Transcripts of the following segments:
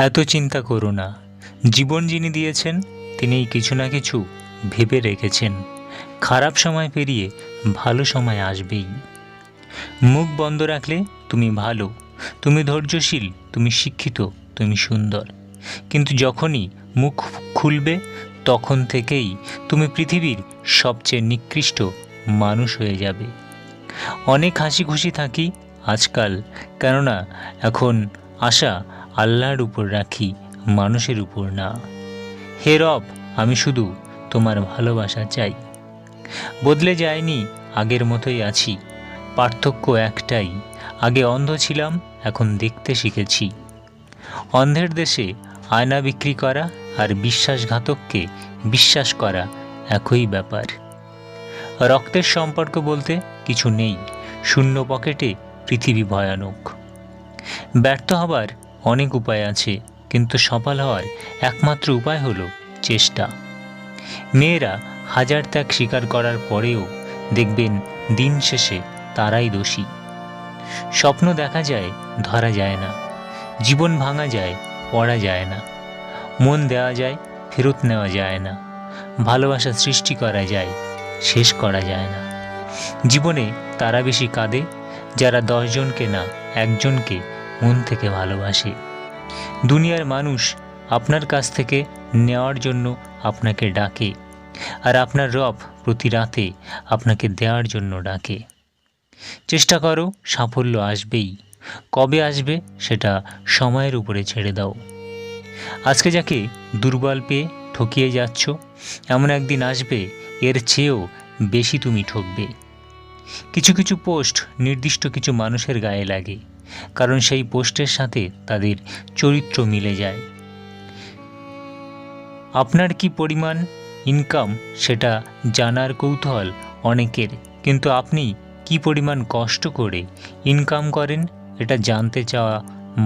এত চিন্তা করো না। জীবন যিনি দিয়েছেন, তিনিই কিছু না কিছু ভেবে রেখেছেন। খারাপ সময় পেরিয়ে ভালো সময় আসবেই। মুখ বন্ধ রাখলে তুমি ভালো, তুমি ধৈর্যশীল, তুমি শিক্ষিত, তুমি সুন্দর। কিন্তু যখনই মুখ খুলবে, তখন থেকেই তুমি পৃথিবীর সবচেয়ে নিকৃষ্ট মানুষ হয়ে যাবে। অনেক হাসি খুশি থাকি আজকাল, কেননা এখন আশা আল্লাহর উপর রাখি, মানুষের উপর না। হে রব, আমি শুধু তোমার ভালোবাসা চাই। বদলে যায়নি, আগের মতোই আছি। পার্থক্য একটাই, আগে অন্ধ ছিলাম, এখন দেখতে শিখেছি। অন্ধের দেশে আয়না বিক্রি করা আর বিশ্বাসঘাতককে বিশ্বাস করা একই ব্যাপার। রক্তের সম্পর্ক বলতে কিছু নেই, শূন্য পকেটে পৃথিবী ভয়ানক। ব্যর্থ হবার অনেক উপায় আছে, কিন্তু সফল হওয়ার একমাত্র উপায় হলো চেষ্টা। মেয়েরা হাজার ত্যাগ স্বীকার করার পরেও দেখবেন দিন শেষে তারাই দোষী। স্বপ্ন দেখা যায়, ধরা যায় না। জীবন ভাঙা যায়, পড়া যায় না। মন দেওয়া যায়, ফেরত নেওয়া যায় না। ভালোবাসা সৃষ্টি করা যায়, শেষ করা যায় না। জীবনে তারা বেশি কাঁদে, যারা দশজনকে না, একজনকে মন থেকে ভালোবাসে। দুনিয়ার মানুষ আপনার কাছ থেকে নেওয়ার জন্য আপনাকে ডাকে আর আপনার রব প্রতি রাতে আপনাকে দেওয়ার জন্য ডাকে। চেষ্টা করো, সাফল্য আসবেই। কবে আসবে সেটা সময়ের উপরে ছেড়ে দাও। আজকে যাকে দুর্বল পেয়ে ঠকিয়ে যাচ্ছ, এমন একদিন আসবে, এর চেয়েও বেশি তুমি ঠকবে। কিছু কিছু পোস্ট নির্দিষ্ট কিছু মানুষের গায়ে লাগে। কারণ সেই পোস্টের সাথে তাদের চরিত্র মিলে যায়। আপনার কি পরিমাণ ইনকাম সেটা জানার কৌতূহল অনেকের, কিন্তু আপনি কি পরিমাণ কষ্ট করে ইনকাম করেন এটা জানতে চাওয়া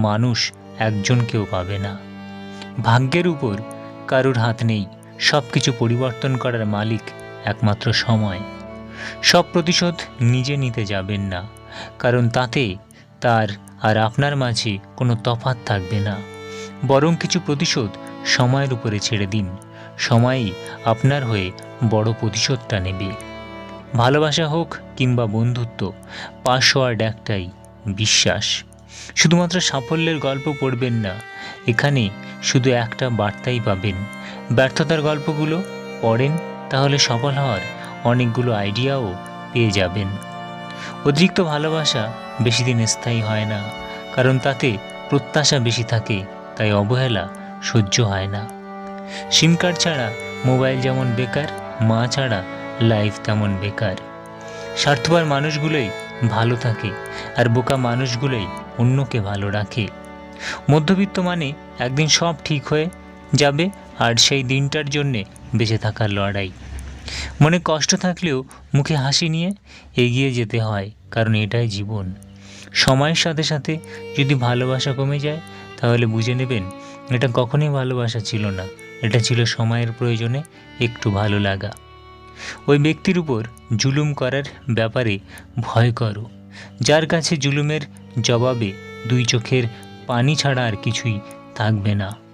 মানুষ একজনকেও পাবে না। ভাগ্যের উপর কারুর হাত নেই সব কিছু পরিবর্তন করার মালিক একমাত্র সময়। সব প্রতিশোধ নিজে নিতে যাবেন না, কারণ তাতে তার আর আপনার মাঝে কোনো তফাত থাকবে না। বরং কিছু প্রতিশোধ সময়ের উপরে ছেড়ে দিন। সময়ই আপনার হয়ে বড় প্রতিশোধটা নেবে। ভালোবাসা হোক কিংবা বন্ধুত্ব, পাসওয়ার্ড একটাই বিশ্বাস। শুধুমাত্র সাফল্যের গল্প পড়বেন না, এখানে শুধু একটা বার্তাই পাবেন। ব্যর্থতার গল্পগুলো পড়েন, তাহলে সফল হওয়ার অনেকগুলো আইডিয়াও পেয়ে যাবেন। অতিরিক্ত ভালোবাসা বেশি দিন স্থায়ী হয় না, কারণ তাতে প্রত্যাশা বেশি থাকে, তাই অবহেলা সহ্য হয় না। সিম কার্ড ছাড়া মোবাইল যেমন বেকার, মা ছাড়া লাইফ তেমন বেকার। স্বার্থপর মানুষগুলোই ভালো থাকে, আর বোকা মানুষগুলোই অন্যকে ভালো রাখে। মধ্যবিত্ত মানে একদিন সব ঠিক হয়ে যাবে, আর সেই দিনটার জন্যে বেঁচে থাকার লড়াই। মনে কষ্ট থাকলেও মুখে হাসি নিয়ে এগিয়ে যেতে হয়, কারণ এটাই জীবন। সময়ের সাথে সাথে যদি ভালোবাসা কমে যায়, তাহলে বুঝে নেবেন এটা কখনোই ভালোবাসা ছিল না। এটা ছিল সময়ের প্রয়োজনে একটু ভালো লাগা। ওই ব্যক্তির উপর জুলুম করার ব্যাপারে ভয় করো। যার কাছে জুলুমের জবাবে দুই চোখের পানি ছাড়া আর কিছুই থাকবে না।